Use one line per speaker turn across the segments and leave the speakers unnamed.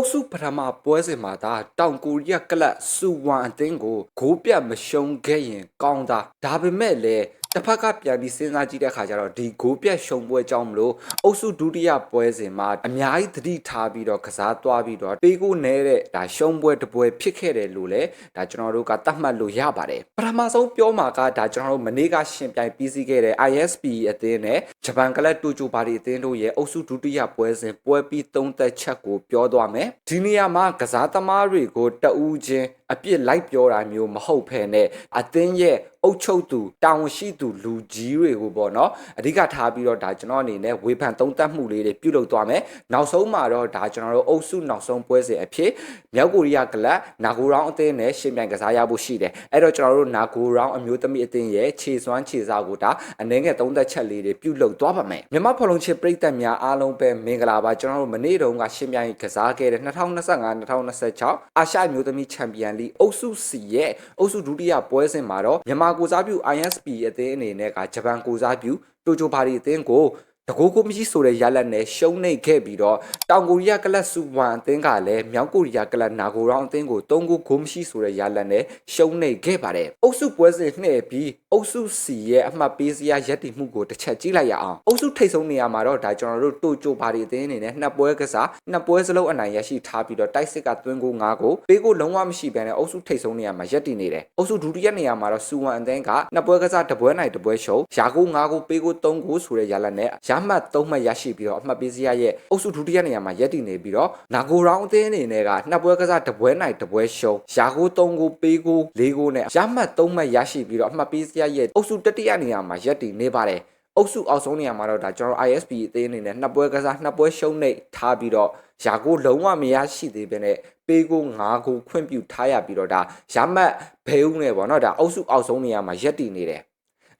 အုပ်စုပထမပွဲစဉ်မှာသာတောင်ကိုရီးယားကလပ်စူဝမ်အသင်းကိုဂိုးပြတ်မရှုံးခဲ့ရင်ကောင်းတာဒါပေမဲ့လည်း တစ်ဖက်ကပြန်ပြီးစဉ်းစားကြည့်တဲ့အခါကျတော့ဒီဂိုးပြတ်ရှုံးပွဲကြောင့်မလို့အုပ်စုဒုတိယပွဲစဉ်မှာအများကြီးသတိထားပြီးတော့ကစားသွားပြီးတော့ပေးကိုနဲတဲ့ဒါရှုံးပွဲတစ်ပွဲဖြစ်ခဲ့တယ်လို့လည်းဒါကျွန်တော်တို့ကသတ်မှတ်လို့ရပါတယ်ပထမဆုံးပြောမှာကဒါကျွန်တော်တို့မနေ့ကရှင်ပြိုင်ပြီးစီးခဲ့တဲ့ ISP အသင်းနဲ့ဂျပန်ကလပ်တူချိုဘာဒီအသင်းတို့ရဲ့အုပ်စုဒုတိယပွဲစဉ်ပွဲပြီးသုံးသက်ချက်ကိုပြောသွားမယ်ဒီနေရာမှာကစားသမားတွေကိုတအူးချင်း အပြစ်လိုက်ပြောတာမျိုးမဟုတ်ဖ ೇನೆ အသင်းရဲ့အုပ်ချုပ်သူတာဝန်ရှိသူလူကြီးတွေကိုပေါ့နော်အဓိကထားပြီးတော့ဒါကျွန်တော်အနေနဲ့ဝေဖန်သုံးသပ်မှုလေးတွေပြုလုပ်သွားမယ်နောက်ဆုံးမှာတော့ဒါကျွန်တော်တို့အုပ်စုနောက်ဆုံးပွဲစဉ်အဖြစ်မြောက်ကိုရီးယားကလပ်နာဂိုရောင်းအသင်းနဲ့ရှင်ပြိုင်ကစားရဖို့ရှိတယ်အဲ့တော့ကျွန်တော်တို့နာဂိုရောင်းအမျိုးသမီးအသင်းရဲ့ခြေစွမ်းခြေစားကိုဒါအနေငယ်သုံးသက်ချက်လေးတွေပြုလုပ်သွားပါမယ်မြန်မာဖော်လုံးချစ်ပြည်သက်များအားလုံးပဲမင်္ဂလာပါကျွန်တော်တို့မနေ့တုန်းကရှင်ပြိုင်ကစားခဲ့တဲ့2025-2026အာရှအမျိုးသမီးချန်ပီယံလိအုပ်စုစီရဲ့အုပ်စုဒုတိယပွဲစဉ်မှာတော့မြန်မာကိုစားပြု ISP အသင်းအနေနဲ့ကဂျပန်ကိုစားပြုတိုကျိုဘာဒီအသင်းကို တကူကိုမရှိဆိုတဲ့ရလက်နဲ့ရှုံးနေခဲ့ပြီးတော့တောင်ကိုရီးယားကလပ်စူဝမ်အသင်းကလည်းမြောက်ကိုရီးယားကလပ်နာဂိုရောင်းအသင်းကို၃ဂိုးကိုမရှိဆိုတဲ့ရလက်နဲ့ရှုံးနေခဲ့ပါတယ်။အုပ်စုပွဲစဉ်နှဲ့ပြီးအုပ်စုစီရဲ့အမှတ်ပေးစရာရက်တည်မှုကိုတစ်ချက်ကြည့်လိုက်ရအောင်။အုပ်စုထိပ်ဆုံးနေရာမှာတော့ဒါကျွန်တော်တို့တိုကျိုဘာဒီအသင်းအနေနဲ့နှစ်ပွဲကစားနှစ်ပွဲစလုံးအနိုင်ရရှိထားပြီးတော့တိုက်စစ်ကသွင်းကို၅ကိုပေးကိုလုံးဝမရှိဘဲနဲ့အုပ်စုထိပ်ဆုံးနေရာမှာရက်တည်နေတယ်။အုပ်စုဒုတိယနေရာမှာတော့စူဝမ်အသင်းကနှစ်ပွဲကစားတစ်ပွဲနိုင်တစ်ပွဲရှုံးရာကို၅ကိုပေးကို၃ကိုဆိုတဲ့ရလက်နဲ့ရမှတ်၃မှတ်ရရှိပြီးတော့အမှတ်ပေးစရာရဲ့အုပ်စုဒုတိယနေရာမှာရက်တည်နေပြီးတော့နာဂိုရောင်းအသင်းအနေနဲ့ကနှစ်ပွဲကစားတစ်ပွဲနိုင်တစ်ပွဲရှုံးရာကို၃ကိုပေးကို၄ကိုနဲ့ရမှတ်၃မှတ်ရရှိပြီးတော့အမှတ်ပေးစရာရဲ့အုပ်စုတတိယနေရာမှာရက်တည်နေပါတယ်အုပ်စုအောက်ဆုံးနေရာမှာတော့ဒါကျွန်တော် ISP အသင်းအနေနဲ့နှစ်ပွဲကစားနှစ်ပွဲရှုံးနေထားပြီးတော့ရာကိုလုံးဝမရရှိသေးဘဲနဲ့ပေးကို9ကိုခွင့်ပြုထားရပြီးတော့ဒါရမတ်ဘဲဦးနဲ့ပေါ့နော်ဒါအုပ်စုအောက်ဆုံးနေရာမှာရက်တည်နေတယ်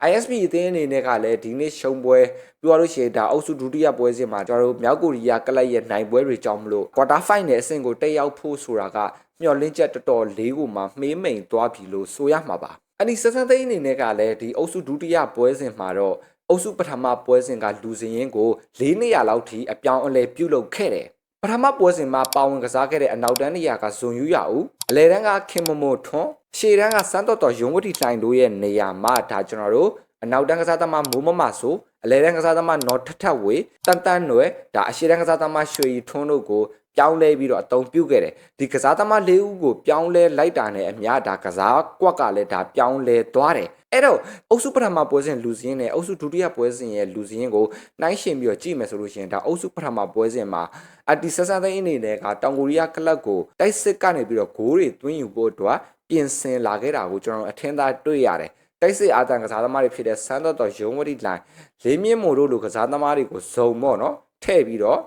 ISP အသင်းအနေနဲ့ကလည်းဒီနေ့ရှုံးပွဲပြောရလို့ရှိရင်ဒါအုပ်စုဒုတိယပွဲစဉ်မှာကျွန်တော်တို့မြောက်ကိုရီးယားကလပ်ရဲ့နိုင်ပွဲတွေကြောင့်မလို့ quarter final အဆင့်ကိုတက်ရောက်ဖို့ဆိုတာကမျှော်လင့်ချက်တော်တော်လေးကိုမှမှေးမိန်သွားပြီလို့ဆိုရမှာပါအနီဆက်ဆန်သိန်းအနေနဲ့ကလည်းဒီအုပ်စုဒုတိယပွဲစဉ်မှာတော့အုပ်စုပထမပွဲစဉ်ကလူစင်ရင်ကို၄နေရာလောက်ထိအပြောင်းအလဲပြုလုပ်ခဲ့တယ်ပထမပွဲစဉ်မှာပါဝင်ကစားခဲ့တဲ့အနောက်တန်းနေရာကဇွန်ယူရဦးအလဲတန်းကခင်မမိုထွန်း ရှေ့တန်းကစန်းတော်တော်ရုံးဝတီတိုင်တို့ရဲ့နေရာမှာဒါကျွန်တော်တို့အနောက်တန်းကစားသမားမိုးမမဆိုအလဲတန်းကစားသမားနော်ထထဝေတန်တန်နွယ်ဒါအရှေ့တန်းကစားသမားရွှေရီထွန်းတို့ကို ပြောင်းလဲပြီးတော့အသုံးပြုခဲ့တယ်ဒီကစားသမား၄ဦးကိုပြောင်းလဲလိုက်တာနဲ့အများဒါကစားကွက်ကလည်းဒါပြောင်းလဲသွားတယ်အဲ့တော့အုပ်စုပထမပွဲစဉ်လူစင်းနဲ့အုပ်စုဒုတိယပွဲစဉ်ရဲ့လူစင်းကိုနှိုင်းယှဉ်ပြီးတော့ကြည့်မယ်ဆိုလို့ရှိရင်ဒါအုပ်စုပထမပွဲစဉ်မှာအတီဆက်ဆန်သိန်းအနေနဲ့ကတောင်ကိုရီးယားကလပ်ကိုတိုက်စစ်ကနေပြီးတော့ဂိုးတွေသွင်းယူဖို့အတွက်ပြင်ဆင်လာခဲ့တာကိုကျွန်တော်အထင်သာတွေ့ရတယ်တိုက်စစ်အာတန်ကစားသမားတွေဖြစ်တဲ့စန်းတော်တော်ရုံးဝတီလိုင်းလေးမြင့်မို့တို့လိုကစားသမားတွေကိုဇုံပေါ့နော်ထည့်ပြီးတော့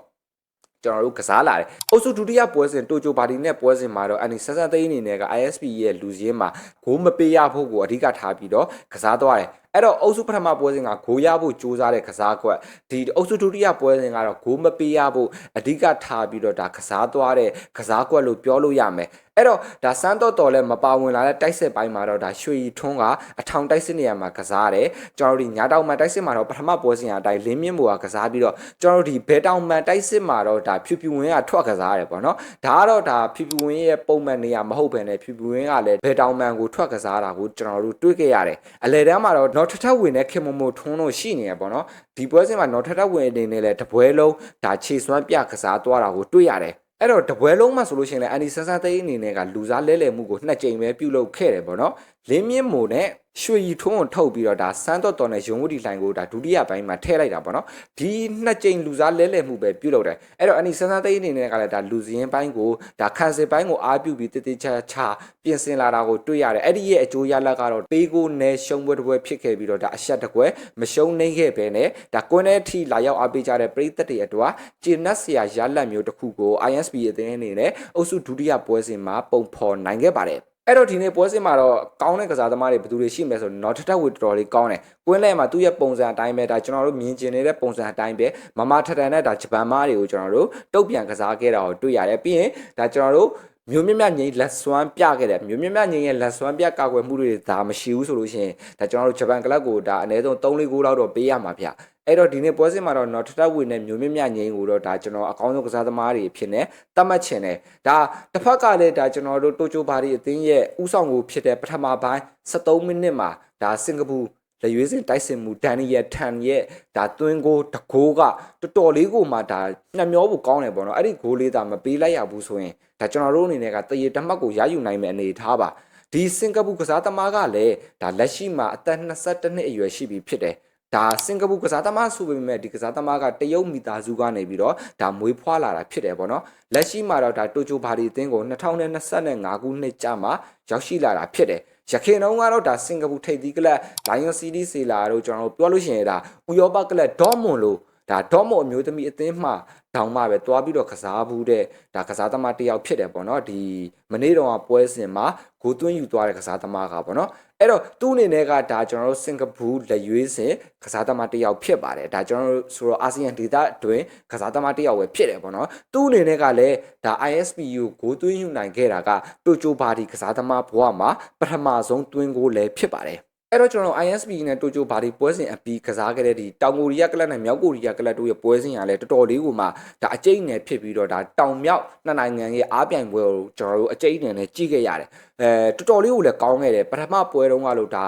ကျွန်တော်တို့ကစားလာတယ်။အုပ်စုဒုတိယပွဲစဉ်တိုကျိုဘာဒီနဲ့ပွဲစဉ်မှာတော့အန်ဒီဆက်ဆက်သိန်းအနေနဲ့က ISP ရဲ့လူစည်းမှာဂိုးမပေးရဖို့ကိုအဓိကထားပြီးတော့ကစားသွားတယ်။ အဲ့တော့အုပ်စုပထမပွဲစဉ်ကဂိုးရဖို့ကြိုးစားတဲ့ကစားကွက်ဒီအုပ်စုဒုတိယပွဲစဉ်ကတော့ဂိုးမပေးရဖို့အဓိကထားပြီးတော့ဒါကစားသွားတဲ့ကစားကွက်လို့ပြောလို့ရမယ်အဲ့တော့ဒါစမ်းတော့တော်လည်းမပါဝင်လာတဲ့တိုက်စစ်ပိုင်းမှာတော့ဒါရွှေရီထွန်းကအထောင်တိုက်စစ်နေရာမှာကစားတယ်ကျွန်တော်တို့ဒီညာတောင်မှန်တိုက်စစ်မှာတော့ပထမပွဲစဉ်အတိုင်းလင်းမြင့်ဘူကကစားပြီးတော့ကျွန်တော်တို့ဒီဘဲတောင်မှန်တိုက်စစ်မှာတော့ဒါဖြူဖြူဝင်းကထွက်ကစားရတယ်ပေါ့နော်ဒါကတော့ဒါဖြူဖြူဝင်းရဲ့ပုံမှန်နေရာမဟုတ်ဘဲနဲ့ဖြူဖြူဝင်းကလည်းဘဲတောင်မှန်ကိုထွက်ကစားတာကိုကျွန်တော်တို့တွေ့ခဲ့ရတယ်အလဲတန်းမှာတော့နော်ထထဝင်တဲ့ခင်မမိုထွန်းတို့ရှိနေရပေါ့နော်ဒီပွဲစဉ်မှာနော်ထထဝင်အနေနဲ့လည်းတပွဲလုံးဒါခြေစွမ်းပြကစားသွားတာကိုတွေ့ရတယ်အဲ့တော့တပွဲလုံးမှာဆိုလို့ရှိရင်လည်းအန်ဒီဆန်းဆန်းသိန်းအနေနဲ့ကလူစားလဲလှယ်မှုကိုနှစ်ကြိမ်ပဲပြုလုပ်ခဲ့တယ်ပေါ့နော် လင်းမြင့်မိုနဲ့ရွှေရီထွန်းကိုထုတ်ပြီးတော့ဒါစမ်းတော့တော်နဲ့ရုံဝတီလှိုင်ကိုဒါဒုတိယပိုင်းမှာထည့်လိုက်တာပေါ့နော်ဒီနှစ်ကြိမ်လူစားလဲလှယ်မှုပဲပြုလုပ်တယ်အဲ့တော့အန်ဒီဆန်းဆန်းသိန်းအနေနဲ့ကလည်းဒါလူစည်းပိုင်းကိုဒါခန်းစစ်ပိုင်းကိုအားပြုပြီးတည်တည်ချာချာပြင်ဆင်လာတာကိုတွေ့ရတယ်အဲ့ဒီရဲ့အကျိုးရလဒ်ကတော့ပေးကိုနယ်ရှုံးပွဲတစ်ပွဲဖြစ်ခဲ့ပြီးတော့ဒါအရှက်တစ်ပွဲမရှုံးနိုင်ခဲ့ပဲနဲ့ဒါကွန်းတဲ့အထိလာရောက်အားပေးကြတဲ့ပရိသတ်တွေအတွက်ကျင်းနက်စရာရလဒ်မျိုးတစ်ခုကို ISP အသင်းအနေနဲ့အုပ်စုဒုတိယပွဲစဉ်မှာပုံဖော်နိုင်ခဲ့ပါတယ် အဲ့တော့ဒီနေ့ပွဲစဉ်မှာတော့ကောင်းတဲ့ကစားသမားတွေဘယ်သူတွေရှိမလဲဆိုတော့နော်ထထဝေတော်တော်လေးကောင်းတယ်။ကွင်းလဲမှာသူ့ရဲ့ပုံစံအတိုင်းပဲဒါကျွန်တော်တို့မြင်ကျင်နေတဲ့ပုံစံအတိုင်းပဲမမထထန်နဲ့ဒါဂျပန်မားတွေကိုကျွန်တော်တို့တုတ်ပြန်ကစားခဲ့တာကိုတွေ့ရတယ်။ပြီးရင်ဒါကျွန်တော်တို့ မျိုးမြတ်မြတ်ငိမ့်လက်စွမ်းပြခဲ့တယ်မျိုးမြတ်မြတ်ငိမ့်ရဲ့လက်စွမ်းပြကာကွယ်မှုတွေဒါမရှိဘူးဆိုလို့ရှိရင်ဒါကျွန်တော်တို့ဂျပန်ကလပ်ကိုဒါအနည်းဆုံး3-4ဂိုးလောက်တော့ပေးရမှာဗျအဲ့တော့ဒီနေ့ပွဲစဉ်မှာတော့နော်ထထဝေနဲ့မျိုးမြင့်မြတ်ငိမ့်ကိုတော့ဒါကျွန်တော်အကောင်းဆုံးကစားသမားတွေဖြစ်နေတတ်မှတ်ချင်တယ်ဒါတစ်ဖက်ကလည်းဒါကျွန်တော်တို့တိုချိုဘာဒီအသင်းရဲ့ဥဆောင်ကိုဖြစ်တဲ့ပထမပိုင်း73မိနစ်မှာဒါစင်ကာပူလက်ရွေးစင်တိုက်စင်မှုဒန်နီယယ်ထန်ရဲ့ဒါသွင်းကိုတကိုးကတော်တော်လေးကိုမှဒါနှမျောဖို့ကောင်းတယ်ပေါ့နော်အဲ့ဒီဂိုးလေးဒါမပေးလိုက်ရဘူးဆိုရင် ဒါကျွန်တော်တို့အနေနဲ့ကတရေတမတ်ကိုရယူနိုင်မယ့်အနေအထားပါဒီစင်ကာပူကစားသမားကလည်းဒါလက်ရှိမှာအသက်22နှစ်အရွယ်ရှိပြီဖြစ်တယ်ဒါစင်ကာပူကစားသမားဆိုပေမဲ့ဒီကစားသမားကတရုတ်မိသားစုကနေပြီးတော့ဒါမွေးဖွားလာတာဖြစ်တယ်ပေါ့နော်လက်ရှိမှာတော့ဒါတိုချိုဘာဒီအသင်းကို2025ခုနှစ်ကြာမှာရောက်ရှိလာတာဖြစ်တယ်ရခိုင်တုန်းကတော့ဒါစင်ကာပူထိပ်သီးကလပ် Lion City စီလာတို့ကျွန်တော်တို့ပြောလို့ရှိရင်ဒါဥရောပကလပ်ဒေါမွန်လို့ ဒါဒေါမွန်အမျိုးသမီးအသင်းမှတောင်မှပဲတွားပြီးတော့ကစားဘူးတဲ့ဒါကစားသမားတစ်ယောက်ဖြစ်တယ်ပေါ့နော်ဒီမနေ့တော့ပွဲစဉ်မှာဂိုးသွင်းယူသွားတဲ့ကစားသမားကပေါ့နော်အဲ့တော့သူ့အနေနဲ့ကဒါကျွန်တော်တို့စင်ကာပူလက်ရွေးစင်ကစားသမားတစ်ယောက်ဖြစ်ပါတယ်ဒါကျွန်တော်တို့ဆိုတော့အာဆီယံဒေသအတွင်းကစားသမားတစ်ယောက်ပဲဖြစ်တယ်ပေါ့နော်သူ့အနေနဲ့ကလည်းဒါ ISPU ဂိုးသွင်းယူနိုင်ခဲ့တာကတိုချိုဘာဒီကစားသမားဘဝမှာပထမဆုံးသွင်းဂိုးလည်းဖြစ်ပါတယ် အဲ့တော့ကျွန်တော် ISP နဲ့တိုချိုဘာဒီပွဲစဉ်အပြီးကစားခဲ့တဲ့ဒီတောင်ကိုရီးယားကလပ်နဲ့မြောက်ကိုရီးယားကလပ်တို့ရဲ့ပွဲစဉ်ကလည်းတော်တော်လေးကိုမှဒါအကျိတ်နယ်ဖြစ်ပြီးတော့ဒါတောင်မြောက်နှစ်နိုင်ငံရဲ့အားပြိုင်ပွဲကိုကျွန်တော်တို့အကျိတ်နယ်နဲ့ကြည့်ခဲ့ရတယ်အဲတော်တော်လေးကိုလည်းကောင်းခဲ့တယ်ပထမပွဲတုန်းကလို့ဒါ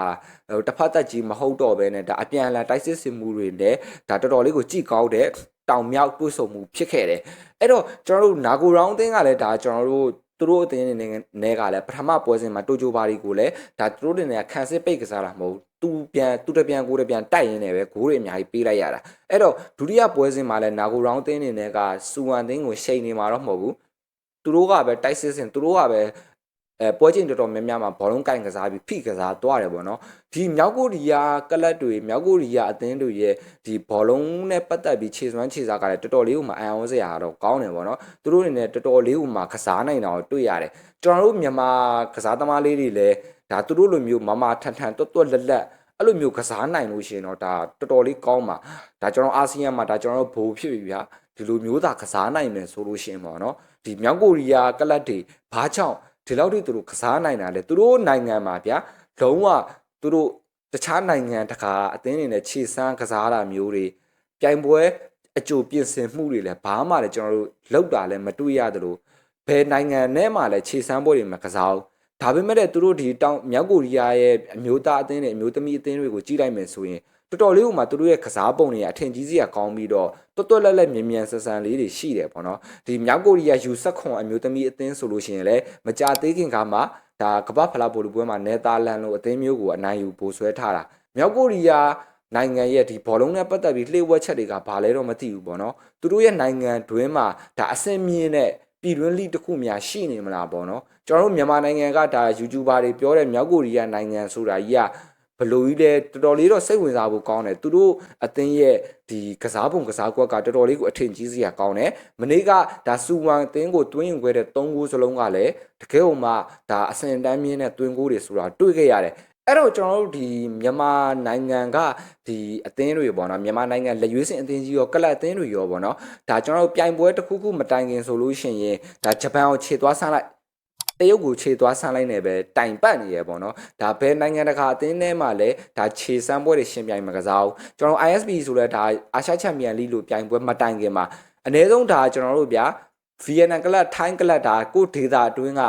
တစ်ဖက်သက်ကြီးမဟုတ်တော့ဘဲနဲ့ဒါအပြန်အလှန်တိုက်စစ်စင်မှုတွေနဲ့ဒါတော်တော်လေးကိုကြည့်ကောင်းတဲ့တောင်မြောက်တွဲဆုံမှုဖြစ်ခဲ့တယ်အဲ့တော့ကျွန်တော်တို့နာဂိုရောင်းအသင်းကလည်းဒါကျွန်တော်တို့ သူတို့အသင်းအနေနဲ့နဲကလည်းပထမပွဲစဉ်မှာတိုချိုဘာဒီကိုလည်းဒါသူတို့အနေနဲ့ခံစစ်ပိတ်ကစားတာမဟုတ်သူပြန်သူတပြန်ကိုတပြန်တိုက်ရင်းနဲ့ပဲဂိုးတွေအများကြီးပေးလိုက်ရတာအဲ့တော့ဒုတိယပွဲစဉ်မှာလည်းနာဂိုရောင်းအသင်းအနေနဲ့ကစူဝမ်အသင်းကိုရှိန်နေမှာတော့မဟုတ်ဘူးသူတို့ကပဲတိုက်စစ်စင်သူတို့ကပဲ အဲပွဲချင်းတော်တော်များများမှာဘောလုံးကင်ကစားပြီးဖိကစားသွားတယ်ပေါ့နော်ဒီမြောက်ကိုရီးယားကလပ်တွေမြောက်ကိုရီးယားအသင်းတွေရဲ့ဒီဘောလုံးနဲ့ပတ်သက်ပြီးခြေစွမ်းခြေစားကလည်းတော်တော်လေးကိုမှအံ့ဩစရာတော့ကောင်းတယ်ပေါ့နော်သူတို့အနေနဲ့တော်တော်လေးကိုမှကစားနိုင်တာကိုတွေ့ရတယ်ကျွန်တော်တို့မြန်မာကစားသမားလေးတွေလည်းဒါသူတို့လိုမျိုးမမထန်ထန်တွတ်တွတ်လက်လက်အဲ့လိုမျိုးကစားနိုင်လို့ရှိရင်တော့ဒါတော်တော်လေးကောင်းပါဒါကျွန်တော်အာဆီယံမှာဒါကျွန်တော်တို့ဘိုးဖြစ်ပြီဗျာဒီလိုမျိုးသာကစားနိုင်မယ်ဆိုလို့ရှိရင်ပေါ့နော်ဒီမြောက်ကိုရီးယားကလပ်တွေဘာကြောင့် ဒီလောက်ထိသူတို့ကစားနိုင်တာလဲသူတို့နိုင်ငံမှာဗျာလုံးဝသူတို့တခြားနိုင်ငံတကာအသင်းတွေနဲ့ခြေစမ်းကစားတာမျိုးတွေပြိုင်ပွဲအကြိုပြင်ဆင်မှုတွေလည်းဘာမှလည်းကျွန်တော်တို့လောက်တာလည်းမတွေ့ရသလိုဘယ်နိုင်ငံနဲ့မှလည်းခြေစမ်းပွဲတွေမကစားဘူးဒါပေမဲ့လည်းသူတို့ဒီတောင်မြောက်ကိုရီးယားရဲ့အမျိုးသားအသင်းနဲ့အမျိုးသမီးအသင်းတွေကိုကြည့်လိုက်မယ်ဆိုရင် တော်တော်လေးကမှသူတို့ရဲ့ကစားပုံတွေအထင်ကြီးစရာကောင်းပြီးတော့တော်တော်လက်လက်မြင်မြန်ဆန်ဆန်လေးတွေရှိတယ်ပေါ့နော်ဒီမြောက်ကိုရီးယားယူဆက်ခွန်အမျိုးသမီးအသင်းဆိုလို့ရှိရင်လည်းမကြသေးခင်ကမှဒါကမ္ဘာဖလားဘောလုံးပွဲမှာနယ်သာလန်လိုအသင်းမျိုးကိုအနိုင်ယူပိုဆွဲထားတာမြောက်ကိုရီးယားနိုင်ငံရဲ့ဒီဘောလုံးနဲ့ပတ်သက်ပြီးလှည့်ဝက်ချက်တွေကဘာလဲတော့မသိဘူးပေါ့နော်သူတို့ရဲ့နိုင်ငံတွင်းမှာဒါအဆင်မြင့်တဲ့ပြည်တွင်းလိတစ်ခုများရှိနေမလားပေါ့နော်ကျွန်တော်တို့မြန်မာနိုင်ငံကဒါ YouTuber တွေပြောတဲ့မြောက်ကိုရီးယားနိုင်ငံဆိုတာကြီးက ဘလို့ကြီးလဲတော်တော်လေးတော့စိတ်ဝင်စားဖို့ကောင်းတယ်သူတို့အသင်းရဲ့ဒီကစားပုံကစားကွက်ကတော်တော်လေးကိုအထင်ကြီးစရာကောင်းတယ်မနေ့ကဒါစူဝမ်အသင်းကိုတွင်းယူခဲ့တဲ့၃ဂိုးစလုံးကလည်းတကယ်ဟိုမှဒါအစင်တန်းမြင့်တဲ့တွင်းဂိုးတွေဆိုတာတွေ့ခဲ့ရတယ်အဲ့တော့ကျွန်တော်တို့ဒီမြန်မာနိုင်ငံကဒီအသင်းတွေပေါ့နော်မြန်မာနိုင်ငံလက်ရွေးစင်အသင်းကြီးရောကလပ်အသင်းတွေရောပေါ့နော်ဒါကျွန်တော်တို့ပြိုင်ပွဲတစ်ခုခုမတိုင်ခင်ဆိုလို့ရှိရင်ဒါဂျပန်ကိုခြေသွားဆန်းလိုက် တရုတ်ကိုခြေသွားဆန်းလိုက်နေပဲတိုင်ပတ်နေရပေါ့နော်ဒါဘယ်နိုင်ငံတကာအသင်းထဲမှာလဲဒါခြေဆန်းပွဲတွေရှင်ပြိုင်မကစားဘူးကျွန်တော် ISB ဆိုလဲဒါအာရှချန်ပီယံလိလို့ပြိုင်ပွဲမတိုင်ခင်မှာအနည်းဆုံးဒါကျွန်တော်တို့ဗျာဗီယက်နမ်ကလပ်ထိုင်းကလပ်ဒါကိုဒေတာအတွင်းက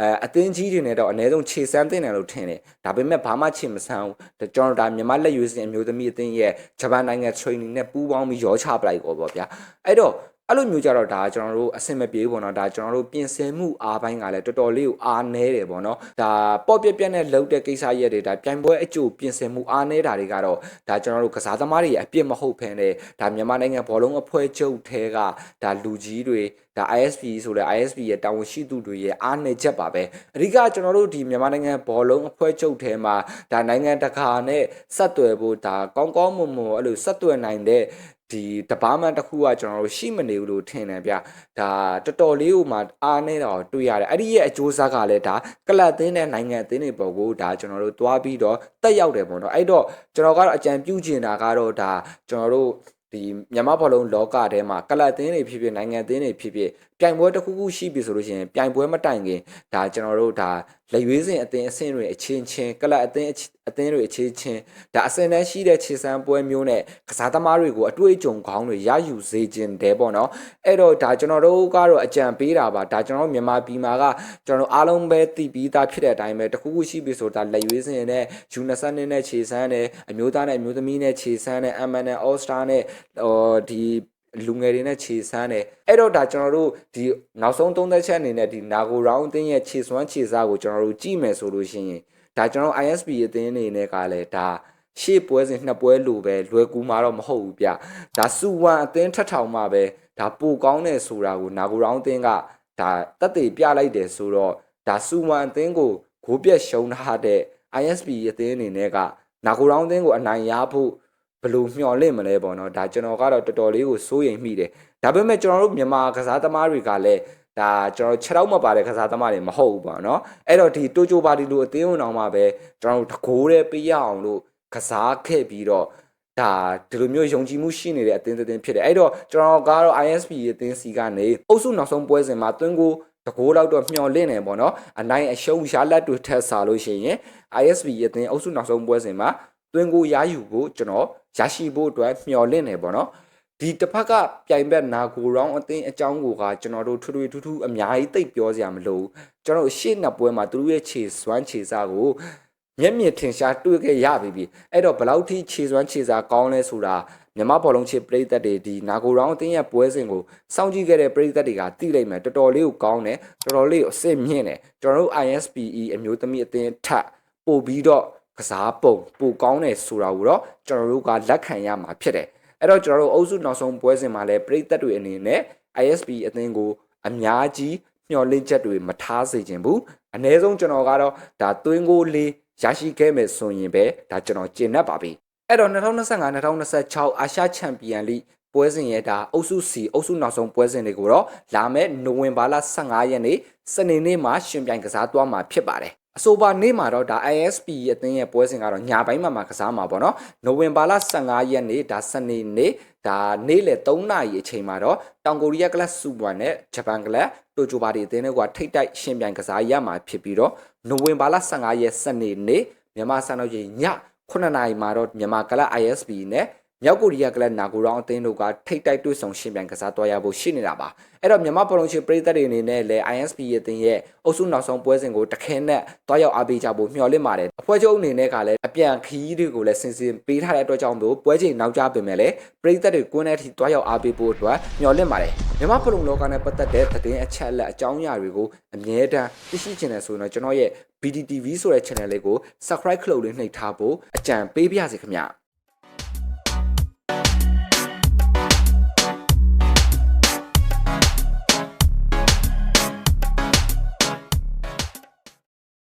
အဲအသင်းကြီးတွေနဲ့တော့အနည်းဆုံးခြေစမ်းတင်တယ်လို့ထင်တယ်ဒါပေမဲ့ဘာမှခြေမစမ်းဘူးကျွန်တော်ဒါမြန်မာလက်ရွေးစင်အမျိုးသမီးအသင်းရဲ့ဂျပန်နိုင်ငံ training နဲ့ပူးပေါင်းပြီးရောချပလိုက်ပေါ့ဗျာအဲ့တော့ အဲ့လိုမျိုးကြတော့ဒါကျွန်တော်တို့အဆင်မပြေဘူးပေါ့နော်ဒါကျွန်တော်တို့ပြင်ဆင်မှုအားပိုင်းကလည်းတော်တော်လေးကိုအားနည်းတယ်ပေါ့နော်ဒါပေါ့ပြက်ပြက်နဲ့လှုပ်တဲ့ကိစ္စရက်တွေဒါပြိုင်ပွဲအကျိုးပြင်ဆင်မှုအားနည်းတာတွေကတော့ဒါကျွန်တော်တို့ကစားသမားတွေအပြစ်မဟုတ်ဖ ೇನೆ ဒါမြန်မာနိုင်ငံဘောလုံးအဖွဲ့ချုပ်ထဲကဒါလူကြီးတွေ ဒါ ISP ဆိုလဲ ISP ရဲ့တာဝန်ရှိသူတွေရဲ့အားနည်းချက်ပါပဲအဓိကကျွန်တော်တို့ဒီမြန်မာနိုင်ငံဘောလုံးအဖွဲ့ချုပ်ထဲမှာဒါနိုင်ငံတကာနဲ့ဆက်သွယ်ဖို့ဒါကောင်းကောင်းမွန်မွန်အဲ့လိုဆက်သွယ်နိုင်တဲ့ဒီတပားမန်တစ်ခုကကျွန်တော်တို့ရှိမနေဘူးလို့ထင်တယ်ဗျဒါတော်တော်လေးကိုမှအားနေတာကိုတွေ့ရတယ်အဲ့ဒီရဲ့အကျိုးစားကလည်းဒါကလပ်သင်းတဲ့နိုင်ငံသင်းတွေပေါ်ကိုဒါကျွန်တော်တို့သွားပြီးတော့တက်ရောက်တယ်ပေါ့နော်အဲ့တော့ကျွန်တော်ကတော့အကြံပြုချင်တာကတော့ဒါကျွန်တော်တို့ ဒီမြန်မာဘောလုံးလောကထဲမှာကလပ်သင်းတွေဖြစ်ဖြစ်နိုင်ငံသင်းတွေဖြစ်ဖြစ် ပြိုင်ပွဲတစ်ခုခုရှိပြီဆိုလို့ရှိရင်ပြိုင်ပွဲမတိုင်ခင်ဒါကျွန်တော်တို့ဒါလက်ရွေးစင်အသင်းအဆင့်တွေအချင်းချင်းကလပ်အသင်းအသင်းတွေအချင်းချင်းဒါအစင်တန်းရှိတဲ့ခြေစမ်းပွဲမျိုးနဲ့ကစားသမားတွေကိုအတွေ့အကြုံကောင်းတွေရယူစေခြင်းတယ်ပေါ့နော်အဲ့တော့ဒါကျွန်တော်တို့ကတော့အကြံပေးတာပါဒါကျွန်တော်တို့မြန်မာပြည်မှာကကျွန်တော်တို့အားလုံးပဲတည်ပြီးသားဖြစ်တဲ့အတိုင်းပဲတစ်ခုခုရှိပြီဆိုဒါလက်ရွေးစင်နဲ့ယူနဆန်နဲ့ခြေစမ်းနဲ့အမျိုးသားနဲ့အမျိုးသမီးနဲ့ခြေစမ်းနဲ့အမန်နဲ့ All Star နဲ့ဟိုဒီ လူငယ်တွေနဲ့ခြေစမ်းတယ်အဲ့တော့ဒါကျွန်တော်တို့ဒီနောက်ဆုံးသုံးသက်ချက်အနေနဲ့ဒီနာဂိုရောင်းအသင်းရဲ့ခြေစွမ်းခြေစားကိုကျွန်တော်တို့ကြည့်မယ်ဆိုလို့ရှိရင်ဒါကျွန်တော် ISP အသင်းအနေနဲ့ကလည်းဒါရှေ့ပွဲစဉ်နှစ်ပွဲလိုပဲလွယ်ကူမှာတော့မဟုတ်ဘူးဗျဒါစုဝမ်အသင်းထက်ထောင်မှပဲဒါပိုကောင်းတယ်ဆိုတာကိုနာဂိုရောင်းအသင်းကဒါတက်တည်ပြလိုက်တယ်ဆိုတော့ဒါစုဝမ်အသင်းကိုဂိုးပြက်ရှုံးထားတဲ့ ISP အသင်းအနေနဲ့ကနာဂိုရောင်းအသင်းကိုအနိုင်ရဖို့ ဘယ်လိုမျှော်လင့်မလဲပေါ့နော်ဒါကျွန်တော်ကတော့တော်တော်လေးကိုစိုးရိမ်မိတယ်ဒါပေမဲ့ကျွန်တော်တို့မြန်မာကစားသမားတွေကလည်းဒါကျွန်တော်6တော့မပါတဲ့ကစားသမားတွေမဟုတ်ဘူးပေါ့နော်အဲ့တော့ဒီတိုဂျိုပါတီလိုအသင်းဝင်အောင်မှပဲကျွန်တော်တို့တကိုးတဲ့ပေးရအောင်လို့ကစားခဲ့ပြီးတော့ဒါဒီလိုမျိုးယုံကြည်မှုရှိနေတဲ့အသင်းတစ်သင်းဖြစ်တယ်အဲ့တော့ကျွန်တော်ကတော့ ISP အသင်းစီကနေအုပ်စုနောက်ဆုံးပွဲစဉ်မှာတွင်းကိုတကိုးလောက်တော့မျှော်လင့်နေပေါ့နော်အနိုင်အရှုံးရလက်တွေထက်စားလို့ရှိရင် ISP အသင်းအုပ်စုနောက်ဆုံးပွဲစဉ်မှာတွင်းကိုရယူဖို့ကျွန်တော် ရရှိဖို့အတွက်မျှော်လင့်နေပေါ့နော်ဒီတစ်ဖက်ကပြိုင်ဘက်နာဂိုရောင်းအသင်းအကြောင်းကိုကကျွန်တော်တို့ထွထွထူးထူးအများကြီးသိပ်ပြောစရာမလိုဘူးကျွန်တော်တို့ရှေ့နှစ်ပွဲမှာသူတို့ရဲ့ခြေစွမ်းခြေစားကိုမျက်မြင်ထင်ရှားတွေ့ခဲ့ရပြီပြီအဲ့တော့ဘယ်လောက်ထိခြေစွမ်းခြေစားကောင်းလဲဆိုတာမြန်မာဘောလုံးချစ်ပရိသတ်တွေဒီနာဂိုရောင်းအသင်းရဲ့ပွဲစဉ်ကိုစောင့်ကြည့်ခဲ့တဲ့ပရိသတ်တွေကသိလိုက်မယ်တော်တော်လေးကိုကောင်းတယ်တော်တော်လေးကိုအစ်စ်မြင့်တယ်ကျွန်တော်တို့ ISPE အမျိုးသမီးအသင်းထပ်ပို့ပြီးတော့ ကစားပုံပိုကောင်းတယ်ဆိုတာကိုတော့ကျွန်တော်တို့ကလက်ခံရမှာဖြစ်တယ်အဲ့တော့ကျွန်တော်တို့အုပ်စုနောက်ဆုံးပွဲစဉ်မှာလည်းပရိသတ်တွေအနေနဲ့ ISP အသင်းကိုအများကြီးမျှော်လင့်ချက်တွေမထားစေချင်ဘူးအ ਨੇ ဆုံးကျွန်တော်ကတော့ဒါသွင်းကိုလေးရရှိခဲ့မယ်ဆိုရင်ပဲဒါကျွန်တော်ကျင့်တတ်ပါပြီအဲ့တော့2025-2026အာရှချန်ပီယံလိပွဲစဉ်ရဲ့ဒါအုပ်စု C အုပ်စုနောက်ဆုံးပွဲစဉ်တွေကိုတော့လာမယ့်နိုဝင်ဘာလ15ရက်နေ့စနေနေ့မှာရှင်ပြိုင်ကစားသွားမှာဖြစ်ပါတယ် အဆိုပါနေ့မှာတော့ဒါ ISP ရဲ့အသင်းရဲ့ပွဲစဉ်ကတော့ညာပိုင်းမှာမှာကစားမှာပေါ့နော်နိုဝင်ဘာလ15ရက်နေ့ဒါစနေနေ့ဒါနေ့လယ်3နာရီအချိန်မှာတော့တောင်ကိုရီးယားကလပ်စူပါနဲ့ဂျပန်ကလပ်တိုကျိုပါတီအသင်းတွေကထိတ်တိုက်ရှင်ပြိုင်ကစားရမှာဖြစ်ပြီးတော့နိုဝင်ဘာလ15ရက်စနေနေ့မြန်မာစံတော်ချိန်ည9နာရီမှာတော့မြန်မာကလပ် ISP နဲ့ မြောက်ကိုရီးယားကလပ်နာဂိုရောင်းအသင်းတို့ကထိတ်တိုက်တွေ့ဆုံရှင်ပြိုင်ကစားသွားရဖို့ရှိနေတာပါအဲ့တော့မြန်မာပေါ်လုံးချီပရိသတ်တွေအနေနဲ့လည်း ISP ရဲ့အသင်းရဲ့အုပ်စုနောက်ဆုံးပွဲစဉ်ကိုတခဲနဲ့တွားရောက်အားပေးကြဖို့မျှော်လင့်ပါတယ်အဖွဲ့ချုပ်အနေနဲ့ကလည်းအပြန်ခီးတွေကိုလည်းစင်စင်ပေးထားတဲ့အတွက်ကြောင့်မို့ပွဲချိန်နောက်ကျပင်မဲ့လည်းပရိသတ်တွေကွင်းထဲထိတွားရောက်အားပေးဖို့အတွက်မျှော်လင့်ပါတယ်မြန်မာပလုံလောကနဲ့ပတ်သက်တဲ့သတင်းအချက်အလက်အကြောင်းအရာတွေကိုအမြဲတမ်းသိရှိချင်တယ်ဆိုရင်တော့ကျွန်တော်ရဲ့ BDTV ဆိုတဲ့ channel လေးကို subscribe လုပ်လေးနှိပ်ထားဖို့အကြံပေးပါရစေခင်ဗျာ